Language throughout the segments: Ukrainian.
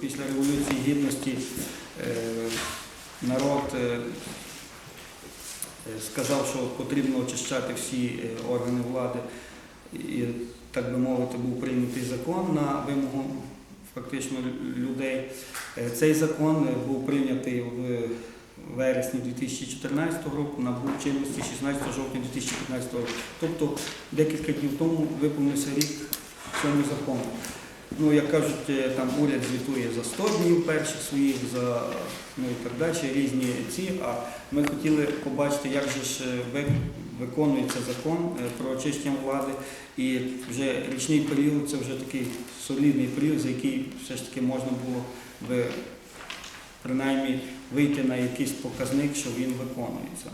після Революції Гідності е, народ е, е, сказав, що потрібно очищати всі органи влади. І, так би мовити, був прийнятий закон на вимогу фактично людей. Цей закон був прийнятий в вересні 2014 року, набув чинності 16 жовтня 2015 року. Тобто декілька днів тому виповнився рік цьому закону. Ну, як кажуть, е, там уряд звітує за 100 днів перших своїх, за ну і так далі, різні ці. А ми хотіли побачити, як же ж е, виконується закон е, про очищення влади. І вже річний період це вже такий солідний період, за який все ж таки можна було би принаймні вийти на якийсь показник, що він виконується.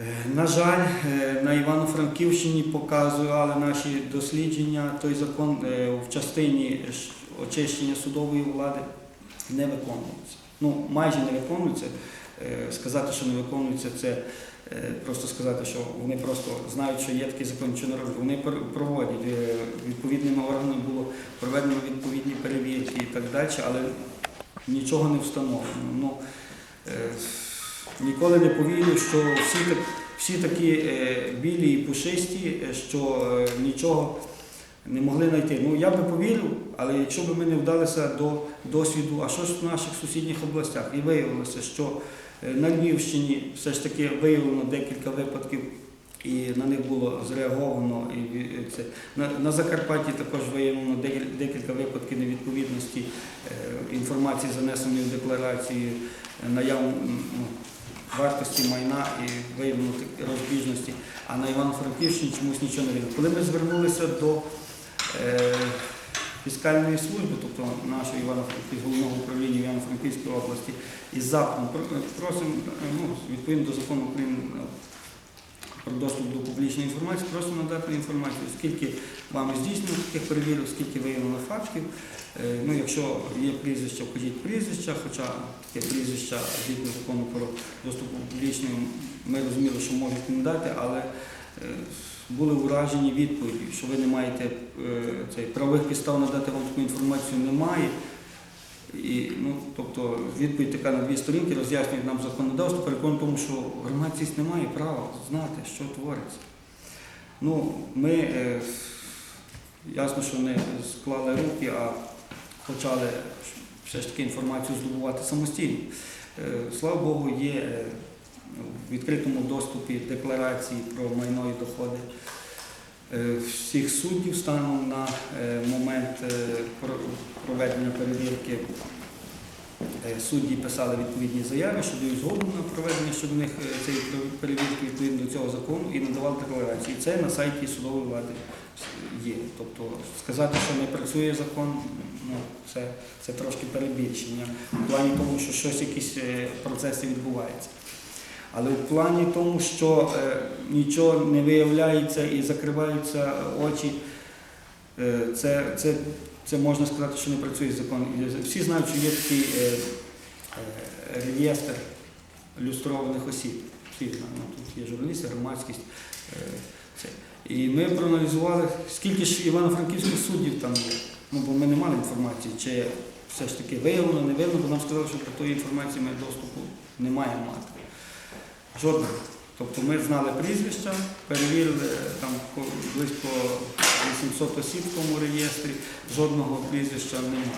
Е, На жаль, е, на Івано-Франківщині показували наші дослідження, той закон е, в частині очищення судової влади не виконується. Ну, майже не виконується. Сказати, що не виконується, це просто сказати, що вони просто знають, що є такий закон, що не роблять. Вони проводять відповідними органами було проведено відповідні перевірки і так далі, але нічого не встановлено. Ну, ніколи не повірю, що всі, всі такі е, білі і пушисті, е, що е, нічого не могли знайти. Ну я би повірив, але якщо б ми не вдалися до досвіду, а що ж в наших сусідніх областях? І виявилося, що на Львівщині все ж таки виявлено декілька випадків. І на них було зреаговано. І це на, на Закарпатті також виявлено декілька випадків невідповідності е, інформації, занесеної в декларацію, е, наяв ну, вартості майна і виявлено розбіжності. А на Івано-Франківщині чомусь нічого не видно. Коли ми звернулися до е, фіскальної служби, тобто нашого Івано-Франківського головного управління Івано-Франківської області, із запитом просимо е, ну, відповідно до закону України про доступ до публічної інформації, просто надати інформацію, скільки вами здійснено таких перевірок, скільки виявлено фактів. Е, Ну, якщо є прізвища, вкажіть прізвища, хоча таке прізвища згідно закону про доступ до публічної, ми розуміли, що можуть не дати, але е, були вражені відповіді, що ви не маєте е, цей, правових підстав надати вам таку інформацію немає. І, ну, тобто відповідь така на дві сторінки роз'яснюють нам законодавство, переконані тому, що громадськість не має права знати, що твориться. Ну, ми е, ясно, що не склали руки, а почали все ж таки інформацію здобувати самостійно. Е, Слава Богу, є е, в відкритому доступі декларації про майно і доходи всіх суддів станом на е, момент е, проведення перевірки. Е, Судді писали відповідні заяви, що дають згоду на проведення щодо них е, цієї перевірки відповідно до цього закону і надавали декларації. Це на сайті судової влади є. Тобто сказати, що не працює закон, ну це, це трошки перебільшення. В плані тому, що щось якісь е, процеси відбуваються. Але в плані тому, що е, нічого не виявляється і закриваються очі, е, це, це, це можна сказати, що не працює закон. Всі знають, що є такий е, е, реєстр люстрованих осіб. Всі ну, тут є журналісти, громадськість. Е. І ми проаналізували, скільки ж івано-франківських суддів там є. Ну, бо ми не мали інформації, чи все ж таки виявлено, не виявлено, бо нам сказали, що до тої інформації ми доступу не маємо мати. Жодного. Тобто ми знали прізвища, перевірили е, там близько 800 осіб в тому реєстрі, жодного прізвища немає.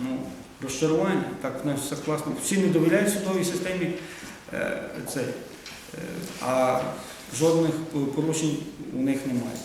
Ну, розчарування, так в нас все класно. Всі не довіряють судовій системі е, це, е, а жодних порушень у них немає.